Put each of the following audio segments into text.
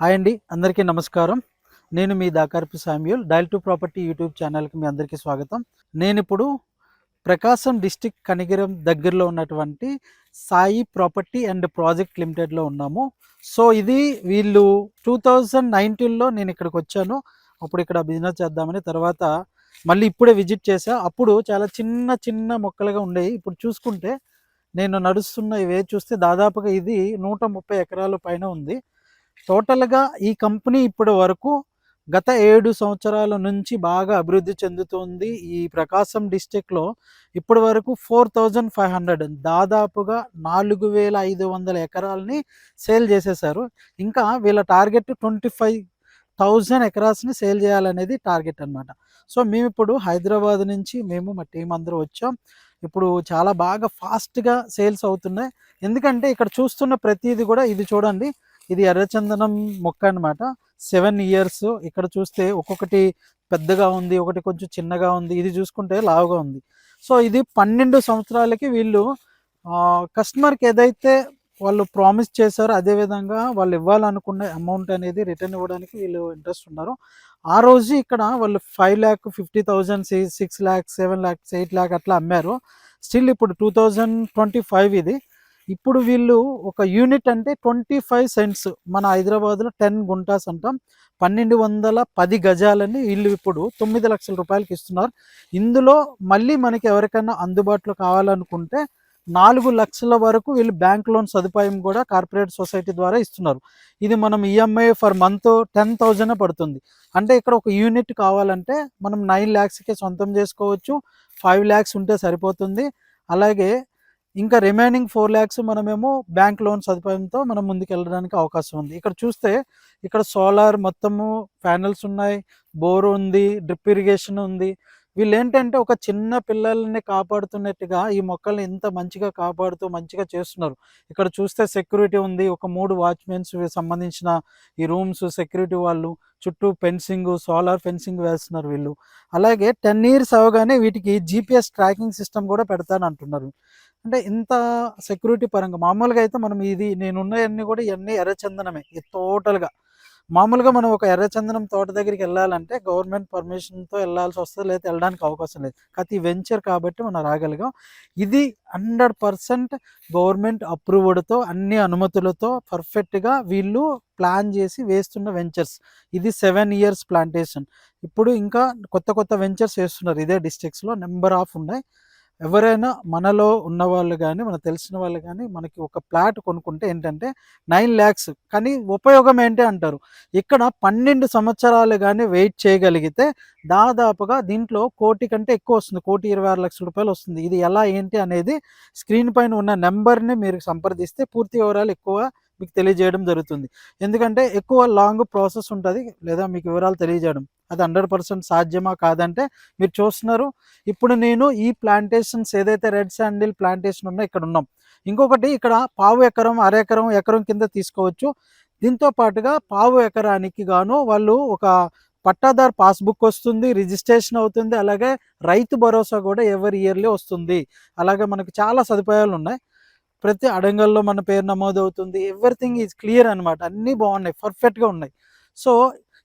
Hi అండి అందరికీ నమస్కారం. నేను మీ దాకార్పి Samuel dial to property YouTube ఛానల్కి మీ అందరికీ స్వాగతం. నేను ఇప్పుడు ప్రకాశం డిస్టిక్ కనిగిరం దగ్గరలో ఉన్నటువంటి సాయి ప్రాపర్టీ అండ్ ప్రాజెక్ట్ లిమిటెడ్లో ఉన్నాము. సో ఇది వీళ్ళు టూ థౌజండ్ నైన్టీన్లో నేను ఇక్కడికి వచ్చాను. అప్పుడు ఇక్కడ బిజినెస్ చేద్దామని తర్వాత మళ్ళీ ఇప్పుడే విజిట్ చేశా. అప్పుడు చాలా చిన్న చిన్న మొక్కలుగా ఉండేవి. ఇప్పుడు చూసుకుంటే నేను నడుస్తున్న ఇవే చూస్తే దాదాపుగా ఇది నూట ముప్పై ఎకరాల పైన ఉంది. టోటల్గా ఈ కంపెనీ ఇప్పటి వరకు గత ఏడు సంవత్సరాల నుంచి బాగా అభివృద్ధి చెందుతుంది. ఈ ప్రకాశం డిస్టిక్లో ఇప్పటి వరకు ఫోర్ థౌజండ్ ఫైవ్ హండ్రెడ్ దాదాపుగా నాలుగు వేల ఐదు వందల ఎకరాలని సేల్ చేసేసారు. ఇంకా వీళ్ళ టార్గెట్ ట్వంటీ ఫైవ్ థౌజండ్ ఎకరాస్ని సేల్ చేయాలనేది టార్గెట్ అనమాట సో మేము ఇప్పుడు హైదరాబాద్ నుంచి మేము మా టీం అందరూ వచ్చాం. ఇప్పుడు చాలా బాగా ఫాస్ట్గా సేల్స్ అవుతున్నాయి. ఎందుకంటే ఇక్కడ చూస్తున్న ప్రతిదీ కూడా ఇది చూడండి. ఇది ఎర్రచందనం మొక్క అన్నమాట. సెవెన్ ఇయర్స్ ఇక్కడ చూస్తే ఒక్కొక్కటి పెద్దగా ఉంది ఒకటి కొంచెం చిన్నగా ఉంది. ఇది చూసుకుంటే లావుగా ఉంది. సో ఇది పన్నెండు సంవత్సరాలకి వీళ్ళు కస్టమర్కి ఏదైతే వాళ్ళు ప్రామిస్ చేశారో అదే విధంగా వాళ్ళు ఇవ్వాలనుకున్న అమౌంట్ అనేది రిటర్న్ ఇవ్వడానికి వీళ్ళు ఇంట్రెస్ట్ ఉన్నారు. ఆ రోజు ఇక్కడ వాళ్ళు five lakh fifty thousand six lakhs seven lakhs eight lakh అట్లా అమ్మారు. స్టిల్ ఇప్పుడు టూ థౌజండ్ ట్వంటీ ఫైవ్ ఇది. ఇప్పుడు వీళ్ళు ఒక యూనిట్ అంటే ట్వంటీ ఫైవ్ సెంట్స్. మన హైదరాబాద్లో టెన్ గుంటాస్ అంటాం. పన్నెండు వందల పది గజాలని వీళ్ళు ఇప్పుడు తొమ్మిది లక్షల రూపాయలకి ఇస్తున్నారు. ఇందులో మళ్ళీ మనకి ఎవరికైనా అందుబాటులో కావాలనుకుంటే నాలుగు లక్షల వరకు వీళ్ళు బ్యాంక్ లోన్ సదుపాయం కూడా కార్పొరేట్ సొసైటీ ద్వారా ఇస్తున్నారు. ఇది మనం EMI for month ten thousand పడుతుంది. అంటే ఇక్కడ ఒక యూనిట్ కావాలంటే మనం నైన్ ల్యాక్స్కే సొంతం చేసుకోవచ్చు. ఫైవ్ ల్యాక్స్ ఉంటే సరిపోతుంది. అలాగే ఇంకా రిమైనింగ్ ఫోర్ ల్యాక్స్ మనమేమో బ్యాంక్ లోన్ సదుపాయంతో మనం ముందుకు వెళ్ళడానికి అవకాశం ఉంది. ఇక్కడ చూస్తే ఇక్కడ సోలార్ మొత్తము ప్యానల్స్ ఉన్నాయి బోర్ ఉంది డ్రిప్ ఇరిగేషన్ ఉంది. వీళ్ళు ఏంటంటే ఒక చిన్న పిల్లల్ని కాపాడుతున్నట్టుగా ఈ మొక్కల్ని ఇంత మంచిగా కాపాడుతూ మంచిగా చేస్తున్నారు. ఇక్కడ చూస్తే సెక్యూరిటీ ఉంది. ఒక మూడు వాచ్మెన్స్ సంబంధించిన ఈ రూమ్స్ సెక్యూరిటీ వాళ్ళు చుట్టూ ఫెన్సింగ్ సోలార్ ఫెన్సింగ్ వేస్తున్నారు వీళ్ళు. అలాగే టెన్ ఇయర్స్ అవగానే వీటికి జీపీఎస్ ట్రాకింగ్ సిస్టమ్ కూడా పెడతాను అంటున్నారు అంటే ఇంత సెక్యూరిటీ పరంగా మామూలుగా అయితే మనం ఇది నేనున్నవన్నీ కూడా ఇవన్నీ ఎర్రచందనమే ఇది టోటల్గా. మామూలుగా మనం ఒక ఎర్రచందనం తోట దగ్గరికి వెళ్ళాలంటే గవర్నమెంట్ పర్మిషన్తో వెళ్ళాల్సి వస్తుంది లేదా వెళ్ళడానికి అవకాశం లేదు. కాకపోతే ఈ వెంచర్ కాబట్టి మనం రాగలిగాం. ఇది హండ్రెడ్ పర్సెంట్ గవర్నమెంట్ అప్రూవ్డ్తో అన్ని అనుమతులతో పర్ఫెక్ట్గా వీళ్ళు ప్లాన్ చేసి వేస్తున్న వెంచర్స్. ఇది సెవెన్ ఇయర్స్ ప్లాంటేషన్. ఇప్పుడు ఇంకా కొత్త కొత్త వెంచర్స్ వేస్తున్నారు ఇదే డిస్ట్రిక్ట్స్లో. నెంబర్ ఆఫ్ ఉన్నాయి. ఎవరైనా మనలో ఉన్న వాళ్ళు కానీ మనకు తెలిసిన వాళ్ళు కానీ మనకి ఒక ప్లాట్ కొనుక్కుంటే ఏంటంటే నైన్ ల్యాక్స్. కానీ ఉపయోగం ఏంటి అంటారు? ఇక్కడ పన్నెండు సంవత్సరాలు కానీ వెయిట్ చేయగలిగితే దాదాపుగా దీంట్లో కోటి కంటే ఎక్కువ వస్తుంది. కోటి ఇరవై ఆరు లక్షల రూపాయలు వస్తుంది. ఇది ఎలా ఏంటి అనేది స్క్రీన్ పైన ఉన్న నెంబర్ని మీరు సంప్రదిస్తే పూర్తి వివరాలు ఎక్కువ మీకు తెలియజేయడం జరుగుతుంది. ఎందుకంటే ఎక్కువ లాంగ్ ప్రాసెస్ ఉంటుంది లేదా మీకు వివరాలు తెలియజేయడం. అది హండ్రెడ్ పర్సెంట్ సాధ్యమా కాదంటే మీరు చూస్తున్నారు. ఇప్పుడు నేను ఈ ప్లాంటేషన్స్ ఏదైతే రెడ్ శాండిల్ ప్లాంటేషన్ ఉన్నా ఇక్కడ ఉన్నాం. ఇంకొకటి ఇక్కడ పావు ఎకరం అరెకరం ఎకరం ఎకరం కింద తీసుకోవచ్చు. దీంతో పాటుగా పావు ఎకరానికి గాను వాళ్ళు ఒక పట్టాదార్ పాస్బుక్ వస్తుంది రిజిస్ట్రేషన్ అవుతుంది అలాగే రైతు భరోసా కూడా ఎవరి ఇయర్లీ వస్తుంది. అలాగే మనకు చాలా సదుపాయాలు ఉన్నాయి. ప్రతి అడంగల్లో మన పేరు నమోదు అవుతుంది ఎవ్రీథింగ్ ఈజ్ క్లియర్ అనమాట అన్నీ బాగున్నాయి పర్ఫెక్ట్గా ఉన్నాయి. సో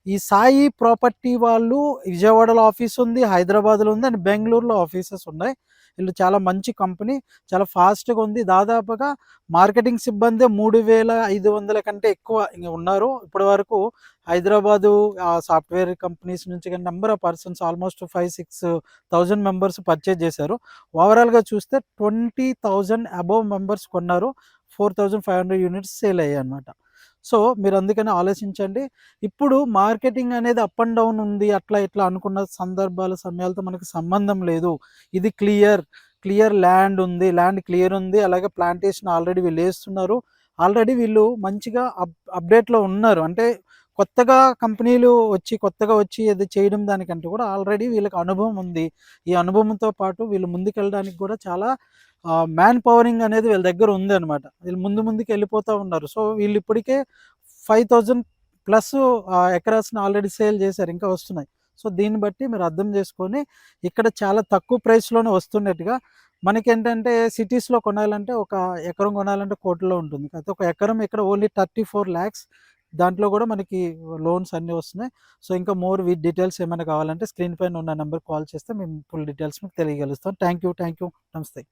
ఈ సాయి ప్రాపర్టీ వాళ్ళు విజయవాడలో ఆఫీస్ ఉంది హైదరాబాద్లో ఉంది అండ్ బెంగళూరులో ఆఫీసెస్ ఉన్నాయి. వీళ్ళు చాలా మంచి కంపెనీ చాలా ఫాస్ట్గా ఉంది. దాదాపుగా మార్కెటింగ్ సిబ్బంది మూడు వేల ఐదు వందల కంటే ఎక్కువ ఉన్నారు. ఇప్పటి వరకు హైదరాబాదు సాఫ్ట్వేర్ కంపెనీస్ నుంచి కానీ number of persons almost five six thousand members purchase చేశారు. ఓవరాల్గా చూస్తే ట్వంటీ థౌజండ్ అబోవ్ మెంబర్స్ కొన్నారు. Four thousand five hundred units sale అయ్యాయి అనమాట సో మీరు అందుకని ఆలోచించండి. ఇప్పుడు మార్కెటింగ్ అనేది అప్ అండ్ డౌన్ ఉంది అట్లా ఇట్లా అనుకున్న సందర్భాల సమయాలతో మనకి సంబంధం లేదు. ఇది క్లియర్ క్లియర్ ల్యాండ్ ఉంది ల్యాండ్ క్లియర్ ఉంది అలాగే ప్లాంటేషన్ ఆల్రెడీ వీళ్ళు వేస్తున్నారు. ఆల్రెడీ వీళ్ళు మంచిగా అప్ అప్డేట్లో ఉన్నారు. అంటే కొత్తగా కంపెనీలు వచ్చి కొత్తగా వచ్చి అది చేయడం దానికంటే కూడా ఆల్రెడీ వీళ్ళకి అనుభవం ఉంది. ఈ అనుభవంతో పాటు వీళ్ళు ముందుకెళ్ళడానికి కూడా చాలా మ్యాన్ పవరింగ్ అనేది వీళ్ళ దగ్గర ఉంది అనమాట వీళ్ళు ముందు ముందుకు వెళ్ళిపోతూ ఉన్నారు. సో వీళ్ళు ఇప్పటికే ఫైవ్ థౌజండ్ ప్లస్ ఎకరాస్ని ఆల్రెడీ సేల్ చేశారు ఇంకా వస్తున్నాయి. సో దీన్ని బట్టి మీరు అర్థం చేసుకొని ఇక్కడ చాలా తక్కువ ప్రైస్లోనే వస్తున్నట్టుగా మనకేంటంటే సిటీస్లో కొనాలంటే ఒక ఎకరం కొనాలంటే కోటిలో ఉంటుంది. అయితే ఒక ఎకరం ఇక్కడ ఓన్లీ థర్టీ ఫోర్ ల్యాక్స్ దాంట్లో కూడా మనకి లోన్స్ అన్నీ వస్తున్నాయి. సో ఇంకా మోర్ విత్ డీటెయిల్స్ ఏమైనా కావాలంటే స్క్రీన్ పైన ఉన్న నెంబర్ కాల్ చేస్తే మేము ఫుల్ డీటెయిల్స్ మీకు తెలియగలుస్తాం. థ్యాంక్ యూ థ్యాంక్ యూ నమస్తే